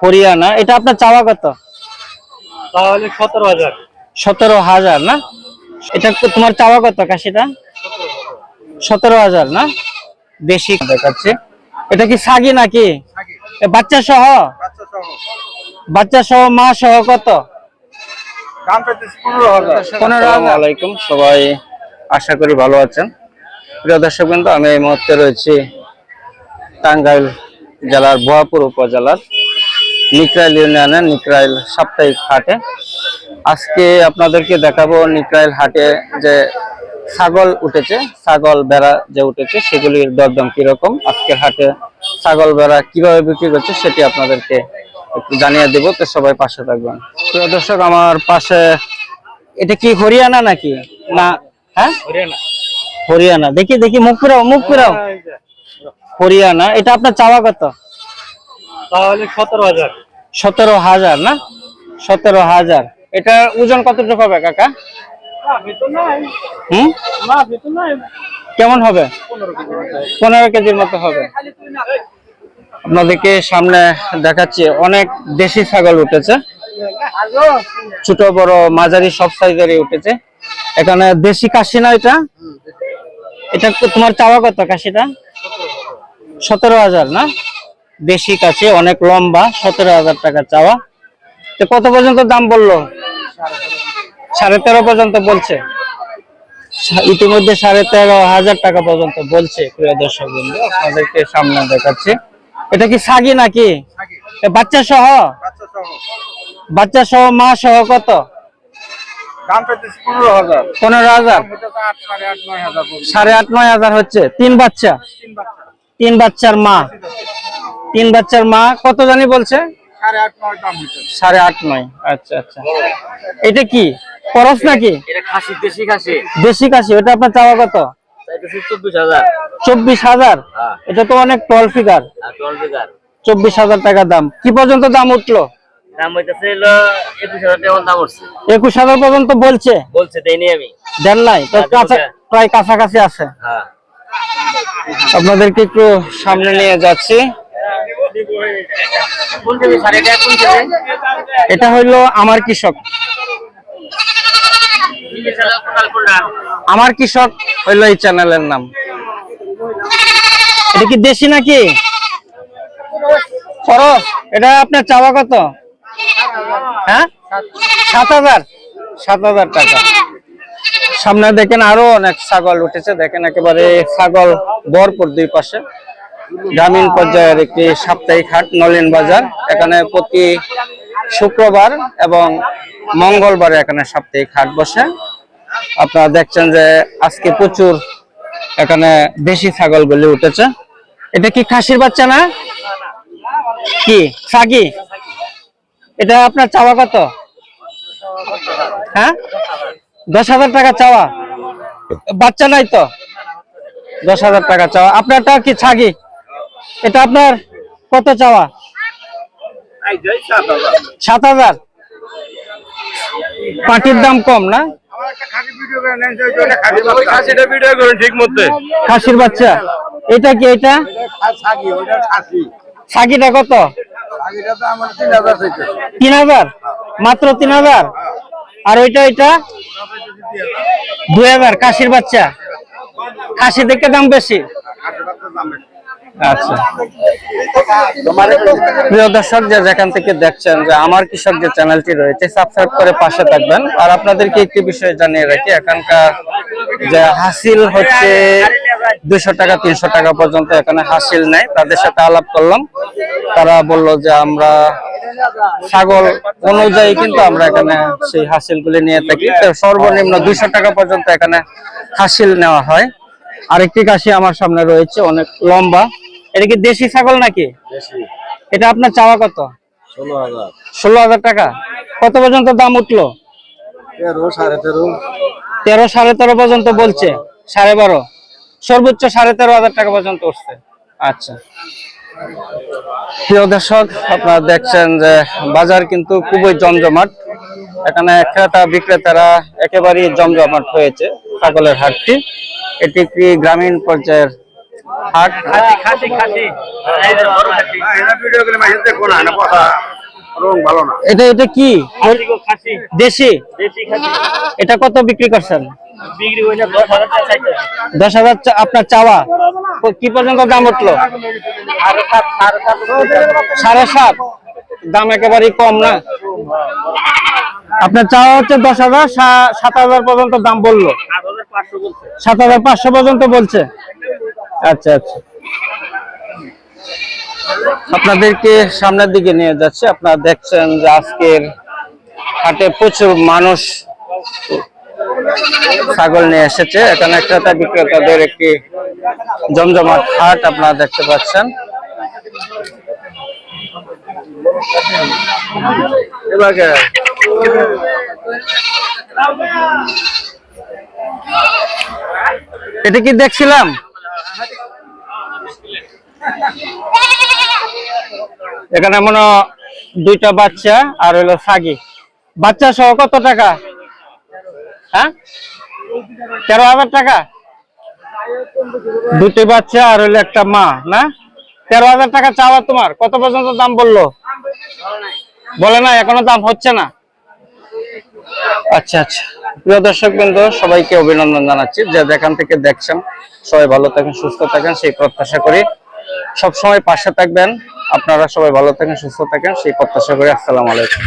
হরিয়ানা এটা আপনার চাওয়া কত? তাহলে সতেরো হাজার। সতেরো হাজার না? এটা তোমার চাওয়া কত কাশিটা সতেরো হাজার না? বেশি দেখাচ্ছে। এটা কি সাগি নাকি? বাচ্চা সহ? বাচ্চা সহ। মা সহ কত? পনেরো আলাইকুম সবাই আশা করি ভালো আছেন। প্রিয় দর্শক আমি এই মুহূর্তে রয়েছি টাঙ্গাইল জেলার বোয়াপুর উপজেলার নিকরাইল ইউনিয়নের নিকরাইল সাপ্তাহিক হাটে। আজকে আপনাদেরকে দেখাবো নিকরাইল হাটে যে ছাগল উঠেছে ছাগল বেড়া যে উঠেছে সেগুলির দরদাম কীরকম আজকের হাটে ছাগল বেড়া কীভাবে বিক্রি করছে সেটি আপনাদেরকে একটু জানিয়ে দেবো। তো সবাই পাশে থাকবেন। প্রিয় দর্শক আমার পাশে এটা কি হরিয়ানা নাকি? না হ্যাঁ? হরিয়ানা। হরিয়ানা। দেখি দেখি মুখ ফিরাও মুখ ফিরাও। হরিয়ানা। এটা আপনার চাওয়া কত? তাহলে সতেরো হাজার। সতেরো হাজার, না? সতেরো হাজার। এটা ওজন কতটুকু হবে, কাকা? হুম? কেমন হবে? পনেরো কেজির মতো হবে। আপনাদেরকে সামনে দেখাচ্ছি, অনেক দেশি ছাগল উঠেছে। ছোট, বড়, মাঝারি, সব সাইজেরই উঠেছে। এখানে দেশি কাশি না এটা? এটা তোমার চাওয়া কত কাশিটা সতেরো হাজার, না? দেশি কাছে অনেক লম্বা সতেরো হাজার টাকা চাওয়া। তো কত পর্যন্ত দাম বলল? সাড়ে তেরো পর্যন্ত বলছে। ইতিমধ্যে সাড়ে তেরো হাজার টাকা পর্যন্ত বলছে প্রিয় দর্শক বন্ধু আপনাদেরকে সামনে দেখাচ্ছে। এটা কি সাগি নাকি? বাচ্চা সহ? বাচ্চা সহ। মা সহ কত? পনেরো হাজার। সাড়ে আট নয় হাজার হচ্ছে। তিন বাচ্চা। তিন বাচ্চার মা? তিন বাচ্চার মা কত জানি বলছে? সাড়ে আট নয় আচ্ছা আচ্ছা। এটা কি? খরচ নাকি? দেশি কাশি ওটা আপনার চাওয়া কত? চব্বিশ হাজার। হ্যাঁ। এটা তো অনেক টল ফিগার বিঘার চব্বিশ হাজার টাকা দাম। কি পর্যন্ত দাম উঠল? দাম একুশ হাজার পর্যন্ত বলছে? বলছে দেয়নি আমি। দেন নাই। প্রায় কাছাকাছি আছে। হ্যাঁ। আপনাদেরকে একটু সামনে নিয়ে যাচ্ছি। এটা হইল আমার কৃষক। আমার কৃষক হইল এই চ্যানেলের নাম। এটা কি দেশি নাকি? খরচ এটা আপনার চাওয়া কত? হ্যাঁ? সাত হাজার। সাত হাজার টাকা। সামনে দেখেন আরও অনেক ছাগল উঠেছে। দেখেন একেবারে ছাগল ভরপুর দুই পাশে। গ্রামীণ পর্যায়ের একটি সাপ্তাহিক হাট নলিন বাজার। এখানে প্রতি শুক্রবার এবং মঙ্গলবারে এখানে সাপ্তাহিক হাট বসে। আপনারা দেখছেন যে আজকে প্রচুর এখানে দেশি ছাগল ছাগলগুলি উঠেছে। এটা কি খাসির বাচ্চা না? কি? সাগি এটা আপনার চাওয়া কত? হ্যাঁ? দশ হাজার টাকা চাওয়া। বাচ্চা নাই তো? দশ হাজার টাকা চাওয়া। আপনারটা কি ছাগি? এটা আপনার কত চাওয়া? সাত হাজার। পাটির দাম কম না? খাসিটা ভিডিও ঠিক মতো। খাসির বাচ্চা। এটা কি এটা? ছাগিটা কত? তিন হাজার মাত্র তিন হাজার? আর ওইটা ওইটা? দুই হাজার কাশির বাচ্চা। খাসি দেখে দাম বেশি। আচ্ছা। প্রিয় দর্শক যেখান থেকে দেখছেন যে আমার কৃষক যে চ্যানেলটি রয়েছে সাবস্ক্রাইব করে পাশে থাকবেন। আর আপনাদেরকে একটি বিষয় জানিয়ে রাখি, এখানকার যে হাসিল হচ্ছে দুশো টাকা, তিনশো টাকা পর্যন্ত এখানে হাসিল নেয় তাদের সাথে আলাপ করলাম। তারা বলল যে আমরা ছাগল অনুযায়ী কিন্তু আমরা এখানে সেই হাসিলগুলি নিয়ে থাকি। সর্বনিম্ন দুইশো টাকা পর্যন্ত এখানে হাসিল নেওয়া হয়। আরেকটি কাশি আমার সামনে রয়েছে, অনেক লম্বা। এটা কি দেশি ছাগল নাকি? এটা আপনার চাওয়া কত? ষোলো হাজার টাকা। কত পর্যন্ত দাম উঠল? তেরো সাড়ে তেরো। তেরো সাড়ে তেরো পর্যন্ত বলছে সাড়ে বারো। সর্বোচ্চ সাড়ে তেরো হাজার টাকা পর্যন্ত উঠছে। আচ্ছা। প্রিয় দর্শক আপনারা দেখছেন যে বাজার কিন্তু খুবই জমজমাট। এখানে ক্রেতা বিক্রেতারা একেবারেই জমজমাট হয়েছে ছাগলের হাটটি। এটি একটি গ্রামীণ পর্যায়ের হাট এটা এটা এটা কি? দেশি? দেশি এটা কত বিক্রি করছেন? দশ হাজার আপনার চাওয়া। কি পর্যন্ত দাম উঠল? সাড়ে সাত দাম একেবারেই কম না? আপনার চাওয়া হচ্ছে দশ হাজার সা- সাত হাজার পর্যন্ত দাম বলল। সাত হাজার পাঁচশো পর্যন্ত বলছে। আচ্ছা আচ্ছা। আপনাদেরকে সামনের দিকে নিয়ে যাচ্ছে। আপনারা দেখছেন যে আজকের হাটে প্রচুর মানুষ ছাগল নিয়ে এসেছে। এখানে ক্রেতা বিক্রেতাদের একটি জমজমাট হাট আপনারা দেখতে পাচ্ছেন। এটা কি দেখছিলাম? এখানে মনে দুইটা বাচ্চা আর হলো সাগি। বাচ্চা সহ কত টাকা? হ্যাঁ? তেরো হাজার টাকা? দুটি বাচ্চা আর হলো একটা মা, না? তেরো হাজার টাকা চাওয়া তোমার। কত পর্যন্ত দাম বলল? বলে না এখনও দাম হচ্ছে না। আচ্ছা আচ্ছা। প্রিয় দর্শক বৃন্দ সবাইকে অভিনন্দন জানাচ্ছি। যে যেখান থেকে দেখছেন, সবাই ভালো থাকেন, সুস্থ থাকেন, সেই প্রত্যাশা করি। সব সময় পাশে থাকবেন। আপনারা সবাই ভালো থাকেন, সুস্থ থাকেন। সেই প্রত্যাশা করে। আসসালামু আলাইকুম।